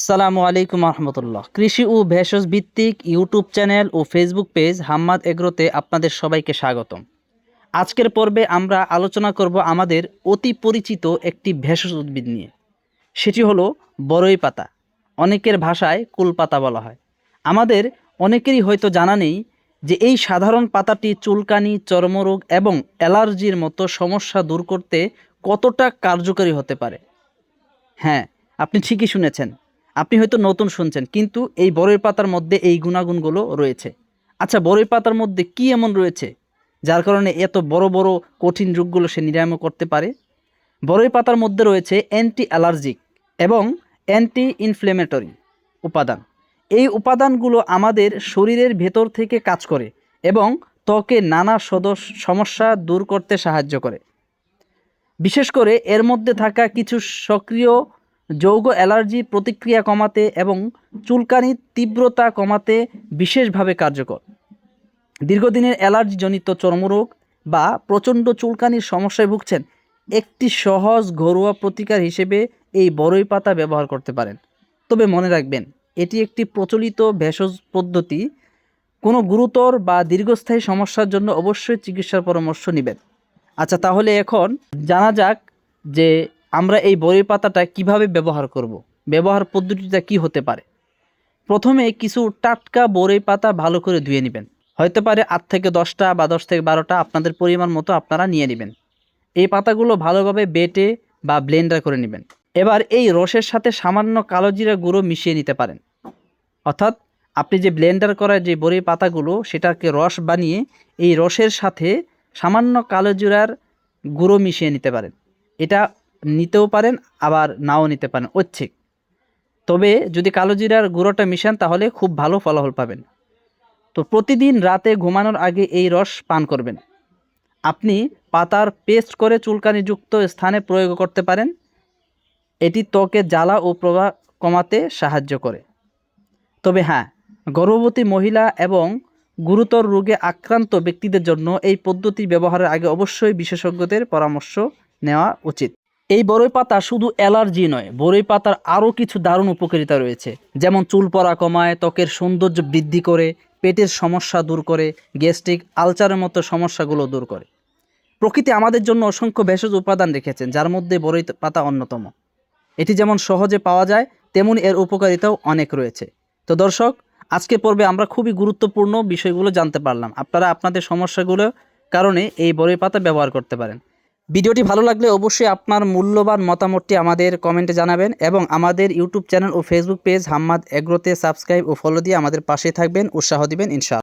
আসসালামু আলাইকুম রহমতুল্লাহ কৃষি ও ভেষজ ভিত্তিক ইউটিউব চ্যানেল ও ফেসবুক পেজ হাম্মাদ এগ্রোতে আপনাদের সবাইকে স্বাগতম। আজকের পর্বে আমরা আলোচনা করব আমাদের অতি পরিচিত একটি ভেষজ উদ্ভিদ নিয়ে। সেটি হলো বড়ই পাতা, অনেকের ভাষায় কুলপাতা বলা হয়। আমাদের অনেকেরই হয়তো জানা নেই যে এই সাধারণ পাতাটি চুলকানি, চর্মরোগ এবং অ্যালার্জির মতো সমস্যা দূর করতে কতটা কার্যকরী হতে পারে। হ্যাঁ আপনি ঠিকই শুনেছেন। আপনি হয়তো নতুন শুনছেন, কিন্তু এই বড়ই পাতার মধ্যে এই গুণাগুণগুলো রয়েছে। আচ্ছা বড়ই পাতার মধ্যে কি এমন রয়েছে, যার কারণে এত বড় বড় কঠিন রোগগুলো সে নিরাময় করতে পারে? বড়ই পাতার মধ্যে রয়েছে অ্যান্টি অ্যালার্জিক এবং অ্যান্টি ইনফ্লেমেটরি উপাদান। এই উপাদানগুলো আমাদের শরীরের ভেতর থেকে কাজ করে এবং ত্বকে নানা সদস্য সমস্যা দূর করতে সাহায্য করে। বিশেষ করে এর মধ্যে থাকা কিছু সক্রিয় যৌগ অ্যালার্জি প্রতিক্রিয়া কমাতে এবং চুলকানির তীব্রতা কমাতে বিশেষভাবে কার্যকর। দীর্ঘদিনের অ্যালার্জিজনিত চর্মরোগ বা প্রচণ্ড চুলকানির সমস্যায় ভুগছেন একটি সহজ ঘরোয়া প্রতিকার হিসেবে এই বড়ই পাতা ব্যবহার করতে পারেন। তবে মনে রাখবেন, এটি একটি প্রচলিত ভেষজ পদ্ধতি। কোনো গুরুতর বা দীর্ঘস্থায়ী সমস্যার জন্য অবশ্যই চিকিৎসার পরামর্শ নেবেন। আচ্ছা তাহলে এখন জানা যাক যে আমরা এই বড়ি পাতাটা কীভাবে ব্যবহার করব। ব্যবহার পদ্ধতিটা কি হতে পারে? প্রথমে কিছু টাটকা বড়ই পাতা ভালো করে ধুয়ে নেবেন। হয়তো পারে আট থেকে দশটা বা দশ থেকে বারোটা আপনাদের পরিমাণ মতো আপনারা নিয়ে নেবেন। এই পাতাগুলো ভালোভাবে বেটে বা ব্লেন্ডার করে নেবেন। এবার এই রসের সাথে সামান্য কালো জিরা গুঁড়ো মিশিয়ে নিতে পারেন। অর্থাৎ আপনি যে ব্লেন্ডার করা যে বড়ি পাতাগুলো, সেটাকে রস বানিয়ে এই রসের সাথে সামান্য কালো জিরার গুঁড়ো মিশিয়ে নিতে পারেন। এটা নিতেও পারেন, আবার নাও নিতে পারেন। ঐচ্ছিক। তবে যদি কালো জিরার গুঁড়োটা মিশান, তাহলে খুব ভালো ফলাফল পাবেন। তো প্রতিদিন রাতে ঘুমানোর আগে এই রস পান করবেন। আপনি পাতার পেস্ট করে চুলকানিযুক্ত স্থানে প্রয়োগ করতে পারেন। এটি ত্বকে জ্বালা ও প্রভাব কমাতে সাহায্য করে। তবে হ্যাঁ গর্ভবতী মহিলা এবং গুরুতর রোগে আক্রান্ত ব্যক্তিদের জন্য এই পদ্ধতি ব্যবহারের আগে অবশ্যই বিশেষজ্ঞদের পরামর্শ নেওয়া উচিত। এই বরই পাতা শুধু অ্যালার্জি নয়, বরই পাতার আরও কিছু দারুণ উপকারিতা রয়েছে। যেমন চুল পড়া কমায়, ত্বকের সৌন্দর্য বৃদ্ধি করে, পেটের সমস্যা দূর করে, গ্যাস্ট্রিক আলচারের মতো সমস্যাগুলো দূর করে। প্রকৃতি আমাদের জন্য অসংখ্য ভেষজ উপাদান রেখেছেন, যার মধ্যে বরই পাতা অন্যতম। এটি যেমন সহজে পাওয়া যায়, তেমন এর উপকারিতাও অনেক রয়েছে। তো দর্শক, আজকে পর্বে আমরা খুবই গুরুত্বপূর্ণ বিষয়গুলো জানতে পারলাম। আপনারা আপনাদের সমস্যাগুলো কারণে এই বরই পাতা ব্যবহার করতে পারেন। ভিডিওটি ভালো লাগলে অবশ্যই আপনার মূল্যবান মতামতটি আমাদের কমেন্টে জানাবেন এবং আমাদের ইউটিউব চ্যানেল ও ফেসবুক পেজ হাম্মাদ এগ্রোতে সাবস্ক্রাইব ও ফলো দিয়ে আমাদের পাশে থাকবেন, উৎসাহ দিবেন ইনশাআল্লাহ।